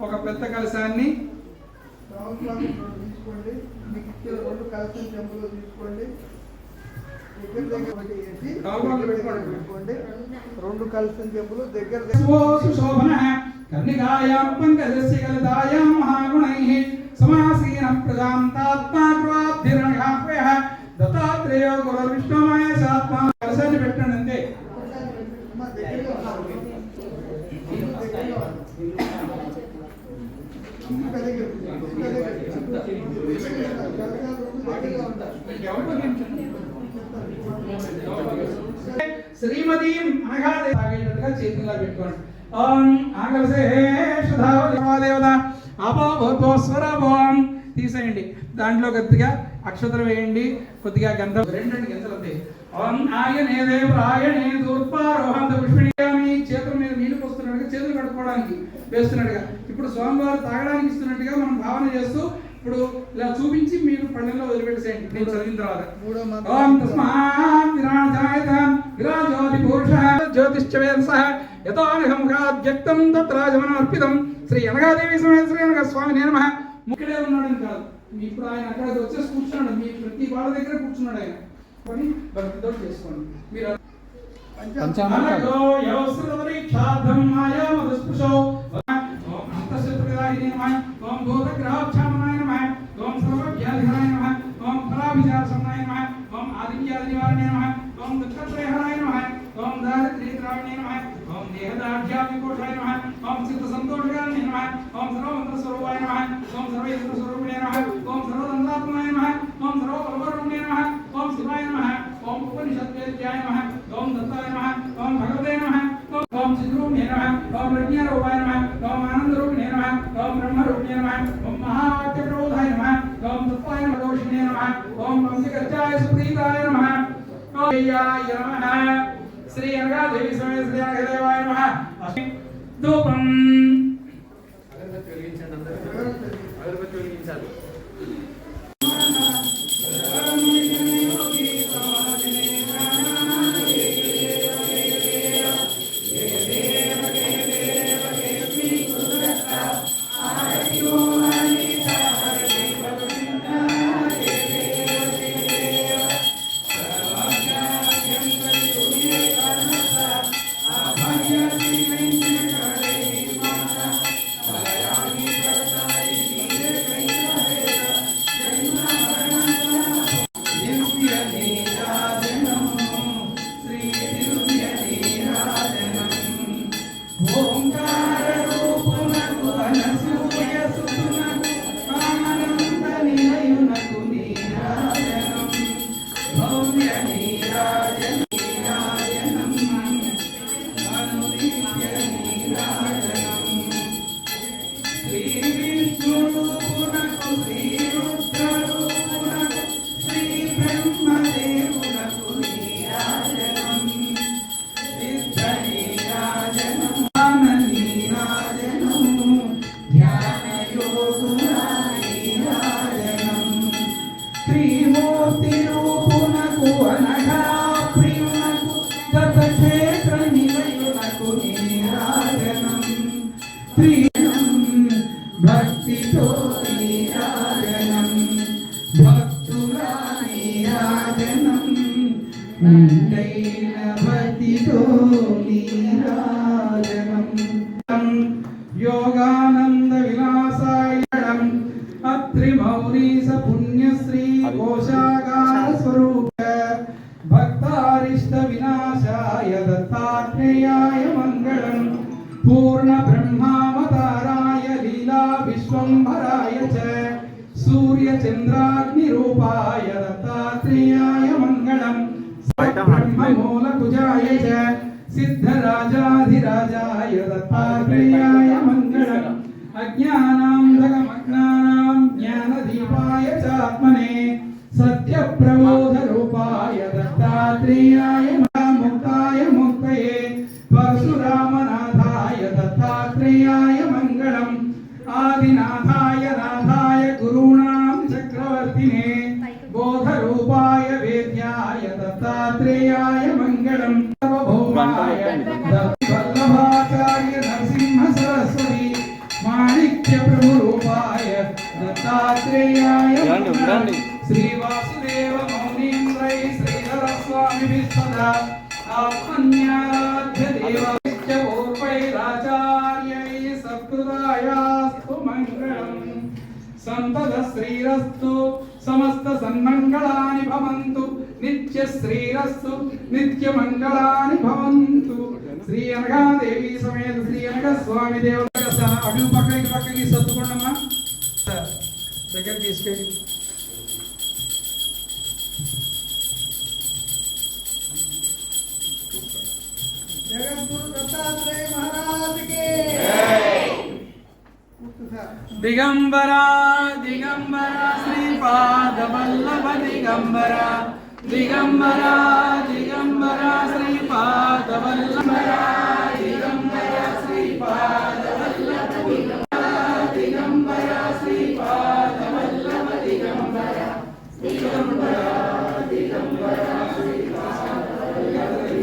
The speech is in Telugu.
ఒక పెద్ద కలశాన్ని తీసుకోండి మీకు ఇచ్చిన రెండు చెంబులు తీసుకోండి పెట్టుకోండి. రెండు కలిసిన చెంబులు దగ్గర దగ్గర శుభో సుశోభనః కర్ణికాయాం పంకజస్య కలదాయాం మహాగుణైః సమాసీన దత్తాత్రేయో గురుర్విష్ణుమయ సాత్మా శ్రీమతి అనగా తాగేటట్టుగా చేతుల్లో పెట్టుకోండి. ఓం ఆంగలసేషధావదేవత అపోభూతోస్వరభోం తీసేయండి. దాంట్లో కొద్దిగా అక్షతలు వేయండి. కొద్దిగా గంధం. రెండు రెండు గంటలు ఉంటాయి ఓం ఆయనే దేవరాయణే దూర్పారోహంత పుష్పిణియామి. చేతుల మీద నీళ్ళు పోస్తున్నట్టుగా చేతులు కడుక్కోవడానికి వేస్తున్నట్టుగా. ఇప్పుడు స్వామివారు తాగడానికి ఇస్తున్నట్టుగా మనం భావన చేస్తూ ఇప్పుడు ఇలా చూపించి మీరు పళ్ళెంలో వదిలిపెట్టేసేయండి. నేను చదివిన తర్వాత. ఓం విరాజోతి పురుషः వేదసः శ్రీ అనగాదేవి సమేత శ్రీ అనగా స్వామి నేనమ ముక్కడే ఉన్నాడని కాదు. ఇప్పుడు ఆయన అక్కడికి వచ్చేసి కూర్చున్నాడు. మీ ప్రతి వాళ్ళ దగ్గర కూర్చున్నాడు ఆయన. కొని భక్తితో చేసుకోండి. మీరు अज्ञान निवारणे नमः ओम दुख परिहाराय नमः ओम दारिद्र्य त्रावणे नमः ओम देहदार्ढ्यादि कोषाय नमः ओम चित्त संतोषगाने नमः ओम सर्वमंत्र स्वरूपाय नमः ओम सर्वेश्वर स्वरूपिणे नमः ओम सर्वतंत्रात्मनाय नमः ओम सर्वबलवरूपिणे नमः ओम शिवाय नमः ओम उपनिषद वेद्याय नमः ओम दत्ताय नमः ओम भगवते नमः ओम चिद्रूपिणे नमः ओम प्रज्ञा रूपाय नमः ओम आनंद रूपिणे नमः ओम ब्रह्म रूपिणे नमः ओम महावाक्य प्रबोधाय नमः ओम तत्वाय नमः दोषिणे नमः ओम पंचक వంశగత్యాయ సుప్రీతాయ నమః ఓం దేయాయ నమః శ్రీ అనగాదేవి సమేత శ్రీ అనగదేవాయ నమః అస్మి ధూపం అగరబత్తి వెలిగించండి అందరూ అగరబత్తి వెలిగించాలి Whoa. భక్తితో యోగానంద విలాసాయడం అత్రి మౌరీస పుణ్యశ్రీ కోశాగార స్వరూప భక్తారిష్ట వినాశాయ దత్తాత్రేయాయ మంగళం పూర్ణ బ్రహ్మావతారాయ లీలా విశ్వంభరాయ చ సూర్య చంద్రాగ్ని రూపాయ బ్రహ్మమూల కుజాయ చ సిద్ధరాజాధిరాజాయ దత్తాత్రేయాయ మంగళం అజ్ఞానాంధకమజ్ఞానాం దత్తాత్రేయాయ మంగళం సర్వభౌమాయ వల్లభాచార్య నరసింహ సరస్వతి మాణిక్య ప్రభు రూపాయ దత్తాత్రేయాయ రండి, నమః. రండి. శ్రీ వాసుదేవ మౌనీంద్రై శ్రీధర స్వామి ఆత్మన్యారాధ్య సత్కృతాయాస్తు మంగళం సంపద శ్రీరస్తు సమస్త సన్మంగళాని భవంతు నిత్య శ్రీరస్తు నిత్య మంగళాని భవంతు. శ్రీ అనగా దేవి సమేత శ్రీ అనగా స్వామి దేవుడు అటు పక్క ఇటు పక్కకి సర్దుకోండమ్మా. దగ్గర తీసుకెళ్ళి. జగద్గురు దత్తాత్రేయ మహారాజ్కి కూర్చో సార్. దిగంబరా. దిగంబరా దిగంబరా శ్రీ పాదవల్లభరా దిగంబరా శ్రీ పాదవల్లభ దిగంబరా శ్రీ పాదవల్లభ దిగంబరా దిగంబరా దిగంబరా శ్రీ పాదవల్లభ